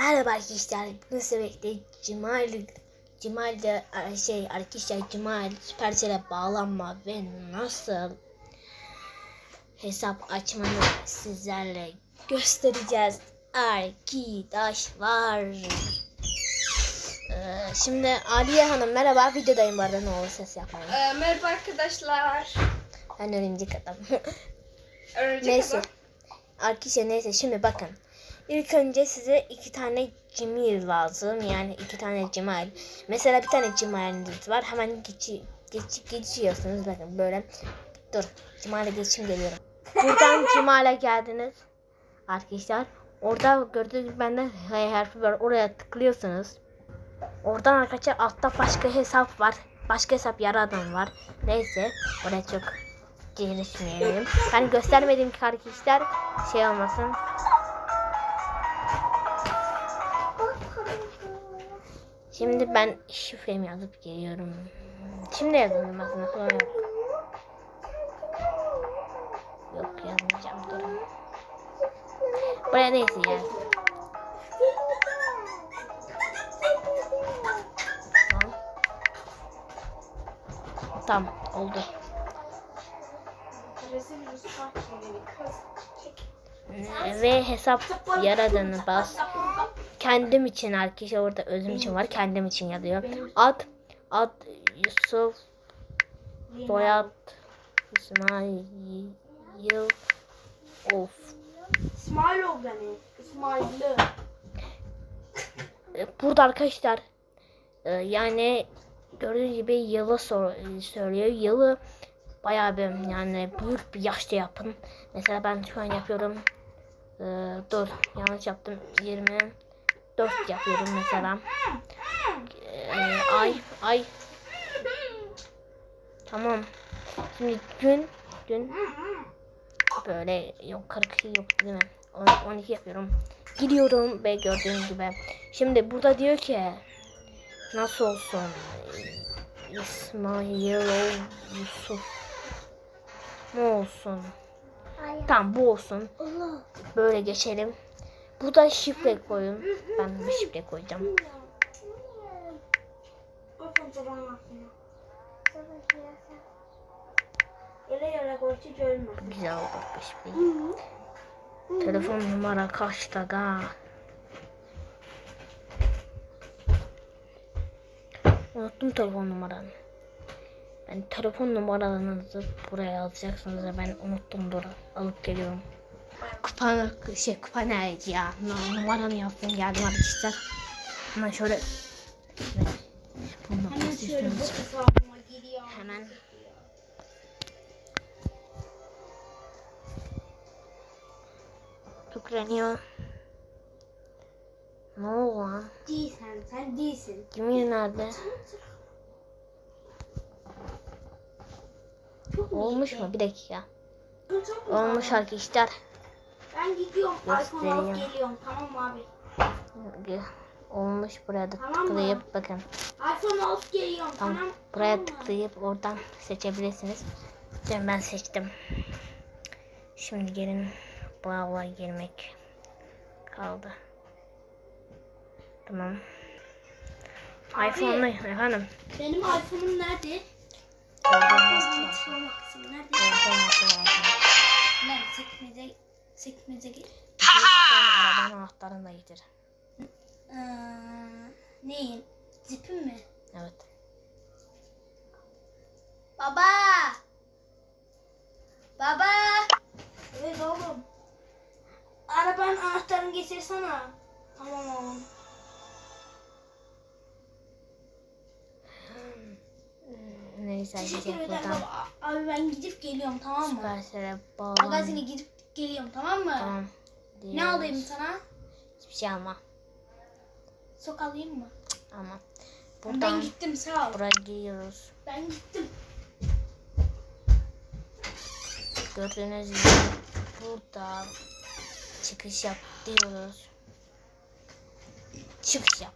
Merhaba arkadaşlar. Bugün size birlikte Cemal Cemal'de e, şey arkadaşlar Cemal Supercell'e bağlanma ve nasıl hesap açmanı sizlerle göstereceğiz arkadaşlar. Ee, şimdi Aliye Hanım merhaba videodayım bu arada ne olur ses yapmayın. Ee, merhaba arkadaşlar. Ben örümcek adam. Örümcek neyse. adam. Arkadaşlar neyse şimdi bakın. İlk önce size iki tane cimil lazım. Yani iki tane cimal. Mesela bir tane cimaliniz var. Hemen geçi, geç, geçiyorsunuz. Bakın böyle. Dur. Cimale geçim geliyorum. Buradan cimale geldiniz. Arkadaşlar. Orada gördüğünüz bende H harfi var. Oraya tıklıyorsunuz. Oradan arkadaşlar altta başka hesap var. Başka hesap yaradan var. Neyse. Oraya çok gelişmeyelim. Ben göstermedim ki arkadaşlar şey olmasın. Şimdi ben şifremi yazıp geliyorum. Şimdi yazıyorum aslında sonra yok. Yok yazmayacağım durun. Buraya neyse ya. Tamam. Oldu. Ve hesap yaradığını bas. Kendim için arkadaşlar orada özüm için var. Kendim için yazıyor. Ad ad Yusuf Soyad İsmail of. İsmail ol beni. İsmail'li. E, Burada arkadaşlar e, yani gördüğünüz gibi yılı sor- söylüyor. Yılı bayağı bir yani büyük bir yaşta yapın. Mesela ben şu an yapıyorum. E, dur yanlış yaptım. 24 yapıyorum mesela. E, ay ay. Tamam. Şimdi gün gün böyle yok 42 yok değil mi? On- 12 yapıyorum. Gidiyorum ve gördüğünüz gibi. Şimdi burada diyor ki nasıl olsun İsmail Yusuf ne olsun? Tamam bu olsun. Böyle geçelim. Burada şifre koyun. Ben bir şifre koyacağım. Güzel oldu bu şifreyi. Telefon numara kaçta ga? Unuttum telefon numaranı. Ben telefon numaralarınızı buraya yazacaksınız da ben unuttum dur alıp geliyorum. Kupa şey kupa ne ya? Nu- Numaranı yazdım geldim arkadaşlar. Hemen şöyle. Bundan Hemen şöyle bu üstüne- hesabıma giriyor. Hemen Yükleniyor. Ne oldu lan? Değilsen sen değilsin. Kimin nerede? Çok mu Olmuş mu? Bir dakika. Olmuş arkadaşlar. Ben gidiyorum. iPhone alıp Göstereyim. geliyorum. Tamam mı abi? Olmuş buraya da Tamam mı? tıklayıp bakın. iPhone alıp geliyorum. Tamam. Tamam. Buraya tamam mı? tıklayıp oradan seçebilirsiniz. Şimdi ben seçtim. Şimdi gelin Bravo'a girmek kaldı. Tamam. Abi. iPhone'lu efendim. Benim iPhone'um nerede? Orada iPhone'um nasıl çıkarmak nerede? Orada nasıl? Nerede? Sekmece, sekmece. Tane arabanın anahtarını da getir. Ee, neyin? Zipim mi? Evet. Baba! Baba! Evet oğlum. Arabanın anahtarını getirsene. Tamam oğlum. Neyse Teşekkür ederim baba. Abi ben gidip geliyorum tamam mı? Süpersel'e bağlan. Magazine gidip geliyorum tamam mı? Tamam. Ne diyoruz. alayım sana? Hiçbir şey alma. Sok alayım mı? Ama Ben buradan gittim sağ ol. buraya giriyoruz. Ben gittim. Gördüğünüz gibi burada çıkış yap diyoruz. Çıkış yap.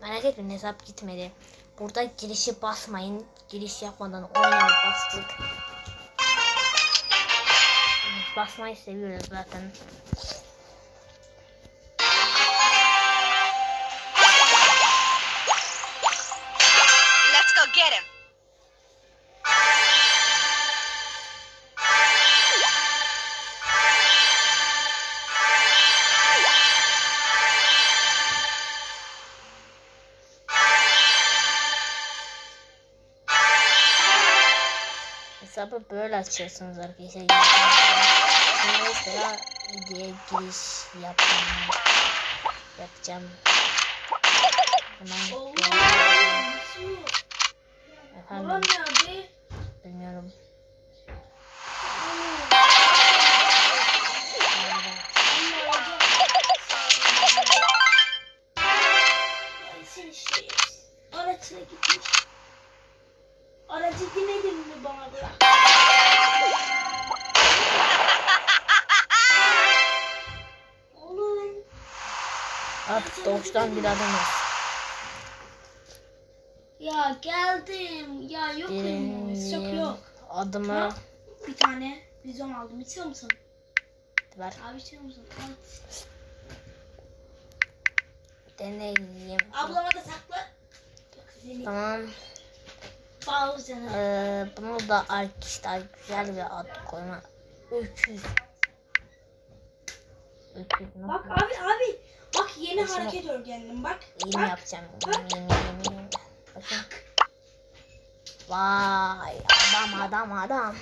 Merak etmeyin hesap gitmedi. Burada girişi basmayın. Giriş yapmadan oynayıp bastık. basmayı seviyoruz zaten. Let's go get him. hesabı böyle açıyorsunuz arkadaşlar. Şimdi sıra videoya giriş yapmam yapacağım. Hemen. Efendim. artık doğuştan bir adamız. Ya geldim. Ya yok kuyumuz. Çok yok. Adımı... Ha? Bir tane vizyon aldım. İçiyor musun? Ver. Abi içiyor musun? Evet. Deneyeyim. Ablama da sakla. Tamam. Bağlayacağım. Ee, bunu da arkadaşlar güzel bir ad koyma. 300. 300. Bak abi abi yeni Başına... hareket örgendim bak. Yeni bak, yapacağım. Bak. Bakın. Vay adam adam adam.